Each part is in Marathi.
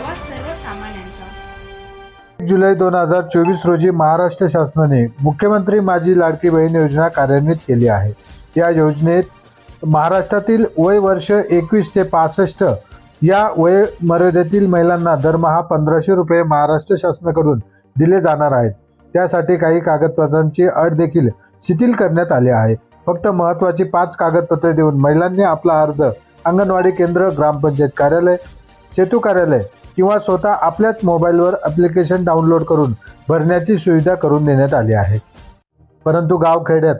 आवाज सर्वसामान्यांचा. जुलै दोन हजार चोवीस रोजी महाराष्ट्र शासनाने मुख्यमंत्री माझी लाडकी बहीण योजना कार्यान्वित केली आहे. या योजनेत महाराष्ट्रातील वय वर्ष एकवीस ते पासष्ट या वयोमर्यादेतील महिलांना दरमहा पंधराशे रुपये महाराष्ट्र शासनाकडून दिले जाणार आहेत. त्यासाठी काही कागदपत्रांची अट देखील शिथिल करण्यात आली आहे. फक्त महत्त्वाची पाच कागदपत्रे देऊन महिलांनी आपला अर्ज अंगणवाडी केंद्र ग्रामपंचायत कार्यालय सेतू कार्यालय किंवा स्वतः आपल्याच मोबाईलवर ॲप्लिकेशन डाउनलोड करून भरण्याची सुविधा करून देण्यात आली आहे. परंतु गावखेड्यात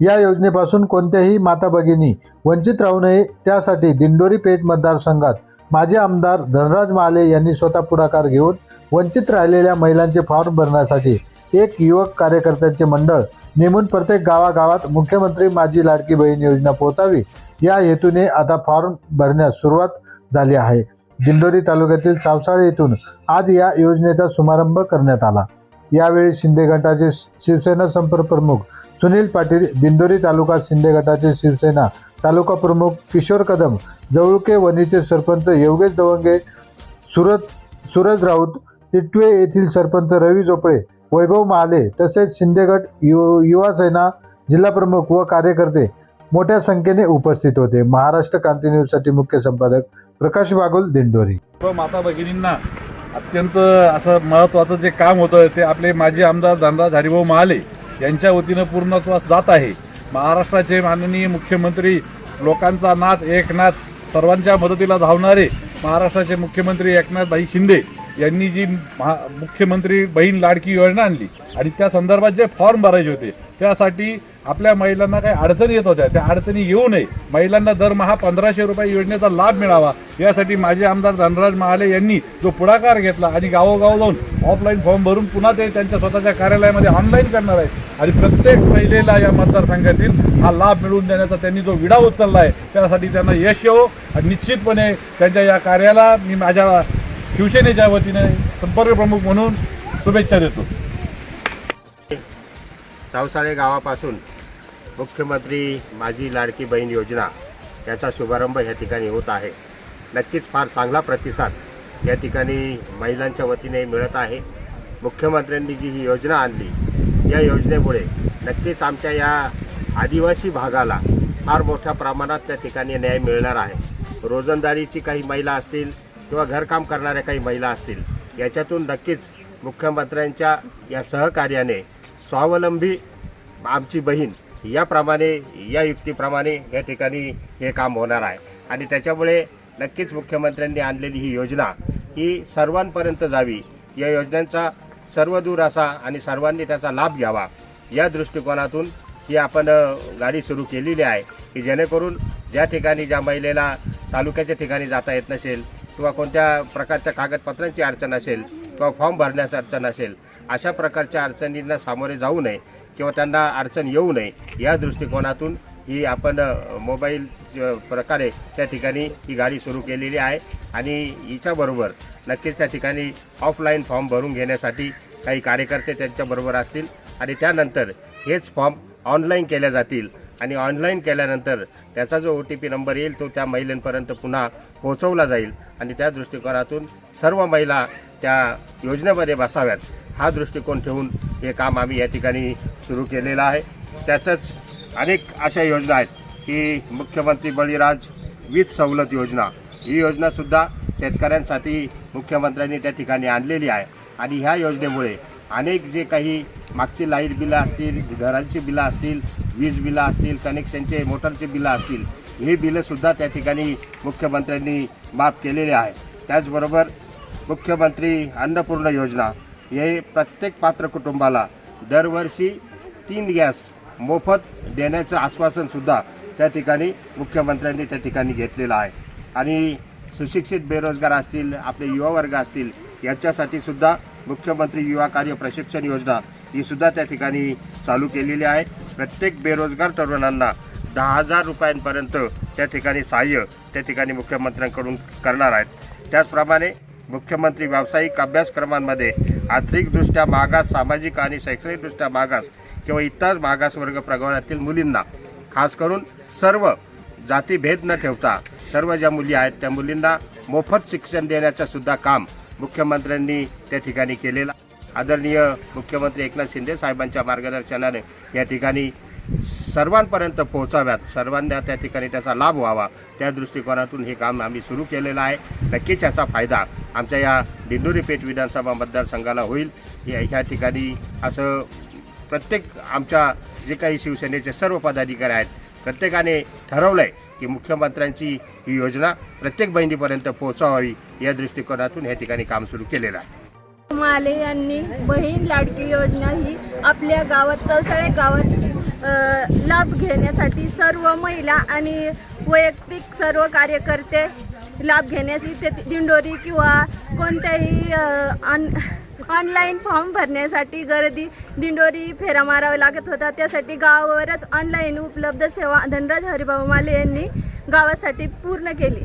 या योजनेपासून कोणत्याही माता भगिनी वंचित राहू नये त्यासाठी दिंडोरी पेठ मतदारसंघात माजी आमदार धनराज महाले यांनी स्वतः पुढाकार घेऊन वंचित राहिलेल्या महिलांचे फॉर्म भरण्यासाठी एक युवक कार्यकर्त्यांचे मंडळ नेमून प्रत्येक गावागावात मुख्यमंत्री माझी लाडकी बहीण योजना पोहोचावी. या हेतूने आता फॉर्म भरण्यास सुरुवात झाली आहे. दिंडोरी तालुक्यातील सावसाळे येथून आज या योजनेचा शुभारंभ करण्यात आला. यावेळी शिंदे गटाचे शिवसेना संपर्क प्रमुख सुनील पाटील दिंडोरी तालुका शिंदे गटाचे शिवसेना तालुका प्रमुख किशोर कदम जवळके वनीचे सरपंच योगेश दवंगे सुरत सूरज राऊत तिटवे येथील सरपंच रवी झोपडे वैभव महाले तसेच शिंदेगट यु युवा सेना जिल्हा प्रमुख व कार्यकर्ते मोठ्या संख्येने उपस्थित होते. महाराष्ट्र क्रांती न्यूजसाठी मुख्य संपादक प्रकाश बागुल दिंडोरी. व माता भगिनींना अत्यंत असं महत्त्वाचं जे काम होतं ते आपले माजी आमदार धनराज हरिभाऊ महाले यांच्या वतीनं पूर्णत्वास जात आहे. महाराष्ट्राचे माननीय मुख्यमंत्री लोकांचा नाथ एकनाथ सर्वांच्या मदतीला धावणारे महाराष्ट्राचे मुख्यमंत्री एकनाथभाई शिंदे यांनी जी महा मुख्यमंत्री बहीण लाडकी योजना आणली आणि त्या संदर्भात जे फॉर्म भरायचे होते त्यासाठी आपल्या महिलांना काही अडचणी येत होत्या. त्या अडचणी येऊ नये. महिलांना दरमहा पंधराशे रुपये योजनेचा लाभ मिळावा. यासाठी माझे आमदार धनराज महाले यांनी जो पुढाकार घेतला आणि गावोगाव जाऊन ऑफलाईन फॉर्म भरून पुन्हा ते त्यांच्या स्वतःच्या कार्यालयामध्ये ऑनलाईन करणार आहे आणि प्रत्येक महिलेला या मतदारसंघातील हा लाभ मिळवून देण्याचा त्यांनी जो विडा उचलला आहे त्यासाठी त्यांना यश येवो. आणि निश्चितपणे त्यांच्या या कार्याला मी माझ्या शिवसेनेच्या वतीने संपर्क प्रमुख म्हणून शुभेच्छा देतो. चावसाळे गावापासून मुख्यमंत्री माझी लाडकी बहीण योजना याचा शुभारंभ या ठिकाणी होत आहे. नक्कीच फार चांगला प्रतिसाद या ठिकाणी महिलांच्या वतीने मिळत आहे. मुख्यमंत्र्यांनी जी ही योजना आणली या योजनेमुळे नक्कीच आमच्या या आदिवासी भागाला फार मोठ्या प्रमाणात त्या ठिकाणी न्याय मिळणार आहे. रोजंदारीची काही महिला असतील किंवा घरकाम करणाऱ्या काही महिला असतील याच्यातून नक्कीच मुख्यमंत्र्यांच्या या सहकार्याने स्वावलंबी आमची बहीण याप्रमाणे या युक्तीप्रमाणे या ठिकाणी हे काम होणार आहे. आणि त्याच्यामुळे नक्कीच मुख्यमंत्र्यांनी आणलेली ही योजना ही सर्वांपर्यंत जावी. या योजनांचा सर्वदूर असा आणि सर्वांनी त्याचा लाभ घ्यावा. या दृष्टिकोनातून ही आपण गाडी सुरू केलेली आहे की जेणेकरून ज्या ठिकाणी ज्या महिलेला तालुक्याच्या ठिकाणी जाता येत नसेल किंवा कोणत्या प्रकारच्या कागदपत्रांची अडचण असेल किंवा फॉर्म भरण्यास अडचण असेल अशा प्रकारच्या अडचणींना सामोरे जाऊ नये किंवा त्यांना अडचण येऊ नये या दृष्टिकोनातून ही आपण मोबाईल प्रकारे त्या ठिकाणी ही गाडी सुरू केलेली आहे. आणि हिच्याबरोबर नक्कीच त्या ठिकाणी ऑफलाईन फॉर्म भरून घेण्यासाठी काही कार्यकर्ते त्यांच्याबरोबर असतील आणि त्यानंतर हेच फॉर्म ऑनलाईन केल्या जातील. आणि ऑनलाईन केल्यानंतर त्याचा जो ओ टी पी नंबर येईल तो त्या महिलांपर्यंत पुन्हा पोहोचवला जाईल. आणि त्या दृष्टिकोनातून सर्व महिला त्या योजनेमध्ये बसाव्यात. हा दृष्टिकोन ठेवून हे काम आम्ही या ठिकाणी सुरू केलेलं आहे. त्यातच अनेक अशा योजना आहेत की मुख्यमंत्री बळीराज वीज सवलत योजना. ही योजनासुद्धा शेतकऱ्यांसाठी मुख्यमंत्र्यांनी त्या ठिकाणी आणलेली आहे. आणि ह्या योजनेमुळे अनेक जे काही मागची लाइट बिलं असतील घरांची बिलं असतील वीज बिलं असतील कनेक्शनचे मोटरचे बिलं असतील ही बिलंसुद्धा त्या ठिकाणी मुख्यमंत्र्यांनी माफ केलेले आहे त्याचबरोबर मुख्यमंत्री अन्नपूर्ण योजना हे प्रत्येक पात्र कुटुंबाला दरवर्षी तीन गॅस मोफत देण्याचं आश्वासनसुद्धा त्या ठिकाणी मुख्यमंत्र्यांनी त्या ठिकाणी घेतलेलं आहे. आणि सुशिक्षित बेरोजगार असतील आपले युवा वर्ग असतील यांच्यासाठी सुद्धा मुख्यमंत्री युवा कार्य प्रशिक्षण योजना ही सुद्धा त्या ठिकाणी चालू केलेली आहे. प्रत्येक बेरोजगार तरुणांना दहा हजार रुपयांपर्यंत त्या ठिकाणी सहाय्य त्या ठिकाणी मुख्यमंत्र्यांकडून करणार आहेत. त्याचप्रमाणे मुख्यमंत्री व्यावसायिक अभ्यासक्रमांमध्ये आर्थिकदृष्ट्या मागास सामाजिक आणि शैक्षणिकदृष्ट्या मागास किंवा इतर मागासवर्ग प्रवर्गातील मुलींना खास करून सर्व जातीभेद न ठेवता सर्व ज्या मुली आहेत त्या मुलींना मोफत शिक्षण देण्याचं सुद्धा काम मुख्यमंत्र्यांनी त्या ठिकाणी केलेला आदरणीय मुख्यमंत्री एकनाथ शिंदे साहेबांच्या मार्गदर्शनाने या ठिकाणी सर्वांपर्यंत पोहोचाव्यात. सर्वांना त्या ठिकाणी त्याचा लाभ व्हावा. त्या दृष्टिकोनातून हे काम आम्ही सुरू केलेलं आहे. नक्कीच याचा फायदा आमच्या या दिंडोरी पेठ विधानसभा मतदारसंघाला होईल. ह्या ठिकाणी असं प्रत्येक आमच्या जे काही शिवसेनेचे सर्व पदाधिकारी आहेत प्रत्येकाने ठरवलं आहे की मुख्यमंत्र्यांची ही योजना प्रत्येक बहिणीपर्यंत पोहोचावी या दृष्टिकोनातून या ठिकाणी काम सुरू केलेलं आहे. माले यांनी बहीण लाडकी योजना ही आपल्या गावात चौसाळे गावात लाभ घेण्यासाठी सर्व महिला आणि वैयक्तिक सर्व कार्यकर्ते लाभ घेण्यास इथे दिंडोरी किंवा कोणत्याही ऑन ऑनलाईन फॉर्म भरण्यासाठी गर्दी दिंडोरी फेरा मारावा लागत होता. त्यासाठी गावावरच ऑनलाईन उपलब्ध सेवा धनराज हरिभाऊ माले यांनी गावासाठी पूर्ण केली.